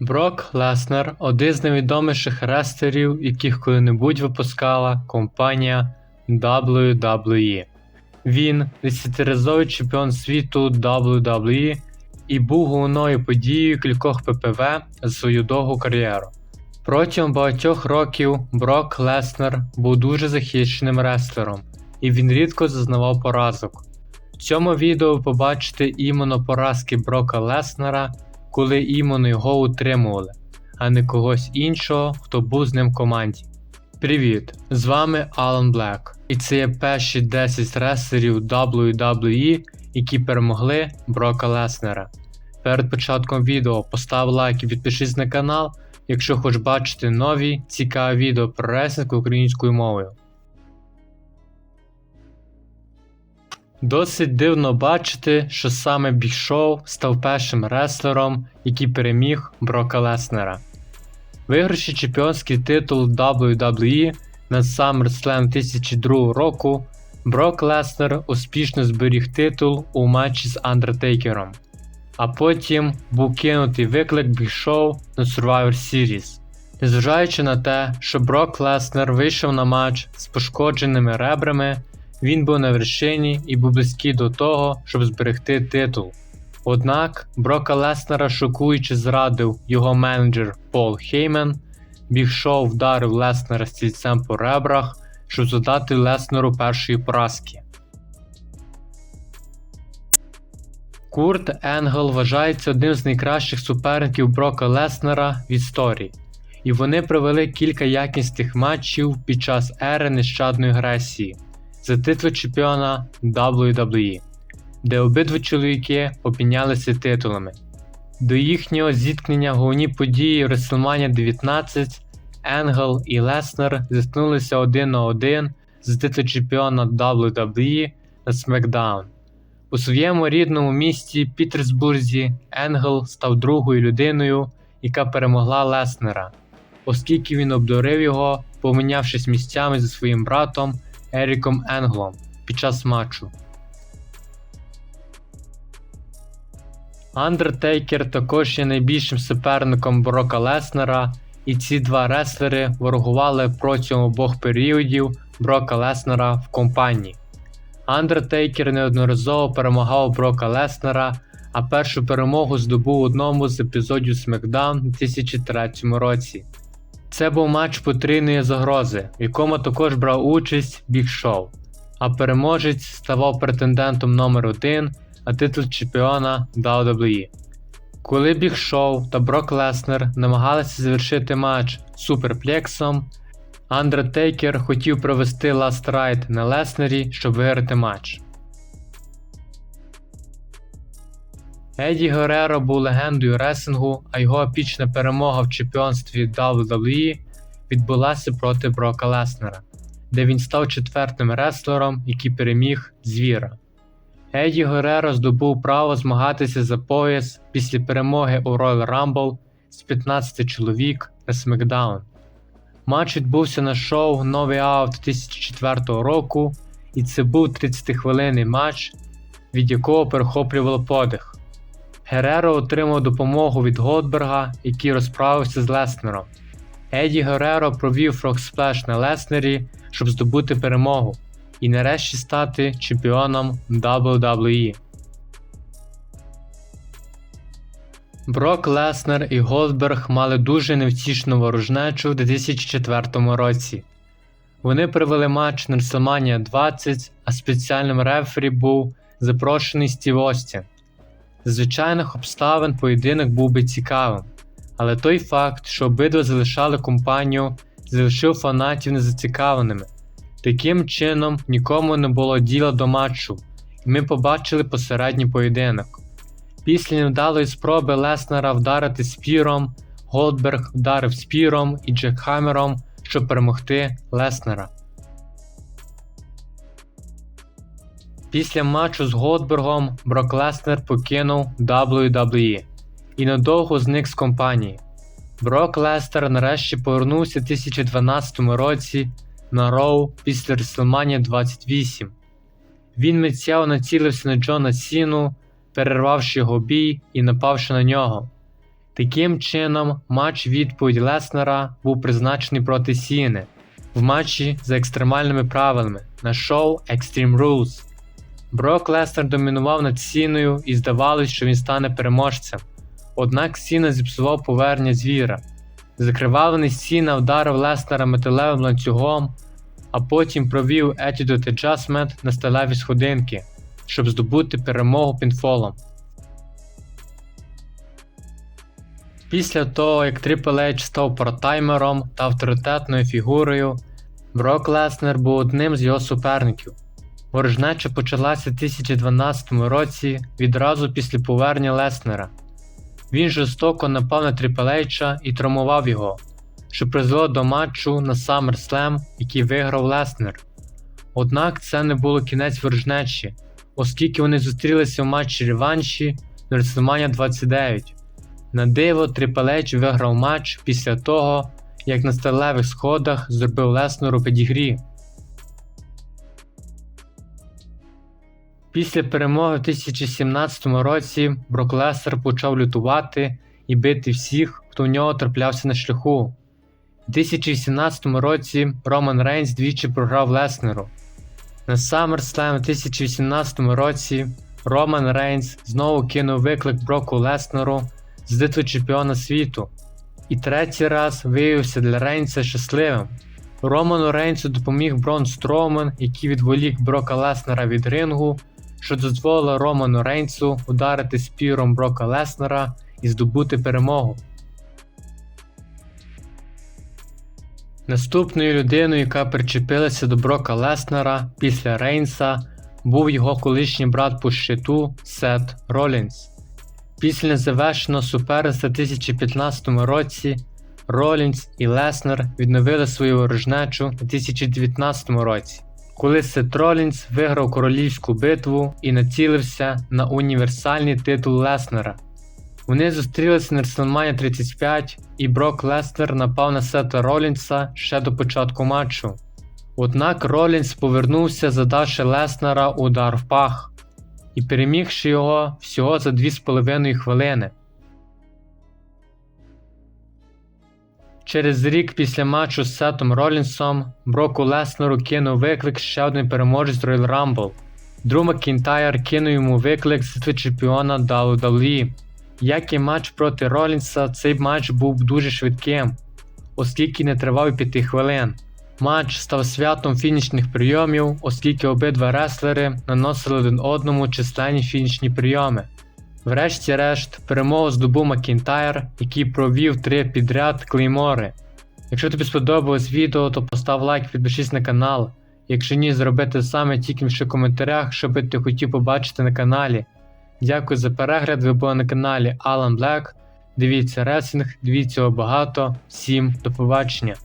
Брок Леснер один з найвідоміших рестлерів, яких коли-небудь випускала компанія WWE. Він десятиразовий чемпіон світу WWE і був головною подією кількох ППВ за свою довгу кар'єру. Протягом багатьох років Брок Леснер був дуже захищеним рестлером, і він рідко зазнавав поразок. В цьому відео ви побачите іменно поразки Брока Леснера, коли іменно його утримували, а не когось іншого, хто був з ним в команді. Привіт! З вами Алан Блек, і це є перші 10 рестлерів WWE, які перемогли Брока Леснера. Перед початком відео постав лайк і підпишись на канал, якщо хочеш бачити нові цікаві відео про реслінг українською мовою. Досить дивно бачити, що саме Біг Шоу став першим реслером, який переміг Брока Леснера. Вигравши чемпіонський титул WWE на SummerSlam 2002 року, Брок Леснер успішно зберіг титул у матчі з Андертейкером, а потім був кинутий виклик Біг Шоу на Survivor Series. Незважаючи на те, що Брок Леснер вийшов на матч з пошкодженими ребрами, він був на вершині і був близький до того, щоб зберегти титул. Однак Брока Леснера шокуючи зрадив його менеджер Пол Хеймен, Біг Шоу вдарив Леснера стільцем по ребрах, щоб задати Леснеру першої поразки. Курт Енгел вважається одним з найкращих суперників Брока Леснера в історії, і вони провели кілька якісних матчів під час ери нещадної агресії за титул чемпіона WWE, де обидва чоловіки обмінялися титулами. До їхнього зіткнення головні події WrestleMania 19 Енгел і Леснер зіткнулися один на один за титул чемпіона WWE на SmackDown. У своєму рідному місті Пітерсбурзі Енгел став другою людиною, яка перемогла Леснера, оскільки він обдурив його, помінявшись місцями зі своїм братом Еріком Енглом під час матчу. Андертейкер також є найбільшим суперником Брока Леснера, і ці два реслери ворогували протягом обох періодів Брока Леснера в компанії. Андертейкер неодноразово перемагав Брока Леснера, а першу перемогу здобув одному з епізодів SmackDown у 2003 році. Це був матч потрійної загрози, в якому також брав участь Біг Шоу, а переможець ставав претендентом номер 1 на титул чемпіона WWE. Коли Біг Шоу та Брок Леснер намагалися завершити матч суперплексом, Андертейкер хотів провести Last Ride на Леснері, щоб виграти матч. Еді Гереро був легендою ресингу, а його епічна перемога в чемпіонстві WWE відбулася проти Брока Леснера, де він став четвертим реслером, який переміг звіра. Еді Гереро здобув право змагатися за пояс після перемоги у Royal Rumble з 15 чоловік на SmackDown. Матч відбувся на шоу Новий Аут 2004 року, і це був 30-хвилинний матч, від якого перехоплювало подих. Гереро отримав допомогу від Голдберга, який розправився з Леснером. Еді Гереро провів фрогсплеш на Леснері, щоб здобути перемогу і нарешті стати чемпіоном WWE. Брок Леснер і Голдберг мали дуже невтішну ворожнечу в 2004 році. Вони провели матч на WrestleMania 20, а спеціальним рефері був запрошений Стів Остін. Звичайних обставин поєдинок був би цікавим, але той факт, що обидва залишали компанію, залишив фанатів незацікавленими. Таким чином, нікому не було діла до матчу, і ми побачили посередній поєдинок. Після невдалої спроби Леснера вдарити спіром, Голдберг вдарив спіром і Джекхамером, щоб перемогти Леснера. Після матчу з Голдбергом Брок Леснер покинув WWE і надовго зник з компанії. Брок Лестер нарешті повернувся в 2012 році на Роу після WrestleMania 28. Він миттєво націлився на Джона Сіну, перервавши його бій і напавши на нього. Таким чином, матч відповідь Леснера був призначений проти Сіни в матчі за екстремальними правилами на шоу Extreme Rules. Брок Леснер домінував над Сіною і здавалось, що він стане переможцем. Однак Сіна зіпсував повернення звіра. Закривавлений Сіна вдарив Леснера металевим ланцюгом, а потім провів Attitude Adjustment на сталеві сходинки, щоб здобути перемогу пінфолом. Після того, як Triple H став партаймером та авторитетною фігурою, Брок Леснер був одним з його суперників. Ворожнеча почалася в 2012 році відразу після повернення Леснера. Він жорстоко напав на H і травмував його, що призвело до матчу на SummerSlam, який виграв Леснер. Однак це не було кінець ворожнечі, оскільки вони зустрілися в матчі реванші на WrestleMania 29. На диво H виграв матч після того, як на сталевих сходах зробив Леснеру педігрі. Після перемоги в 2017 році Брок Леснер почав лютувати і бити всіх, хто в нього траплявся на шляху. У 2018 році Роман Рейнс двічі програв Леснеру. На SummerSlam у 2018 році Роман Рейнс знову кинув виклик Броку Леснеру з титулу чемпіона світу. І третій раз виявився для Рейнса щасливим. Роману Рейнсу допоміг Брон Строумен, який відволік Брока Леснера від рингу, що дозволило Роману Рейнсу ударити спіром Брока Леснера і здобути перемогу. Наступною людиною, яка причепилася до Брока Леснера після Рейнса, був його колишній брат по щиту Сет Ролінс. Після незавершеного суперництва в 2015 році Ролінс і Леснер відновили свою ворожнечу у 2019 році, коли Сет Ролінс виграв королівську битву і націлився на універсальний титул Леснера. Вони зустрілися на WrestleMania 35 і Брок Леснер напав на Сета Ролінса ще до початку матчу. Однак Ролінс повернувся, задавши Леснера удар в пах і перемігши його всього за 2,5 хвилини. Через рік після матчу з Сетом Ролінсом Броку Леснеру кинув виклик ще один переможець Royal Rumble. Дру Макінтайр кинув йому виклик з чемпіона WWE. Як і матч проти Ролінса, цей матч був дуже швидким, оскільки не тривав і 5 хвилин. Матч став святом фінішних прийомів, оскільки обидва реслери наносили один одному численні фінішні прийоми. Врешті-решт, перемогу здобув Макінтайр, який провів три підряд клеймори. Якщо тобі сподобалось відео, то постав лайк, підпишись на канал. Якщо ні, зроби те саме тільки в коментарях, що би ти хотів побачити на каналі. Дякую за перегляд, ви були на каналі Alan Black. Дивіться ресінг, дивіться його багато. Всім до побачення.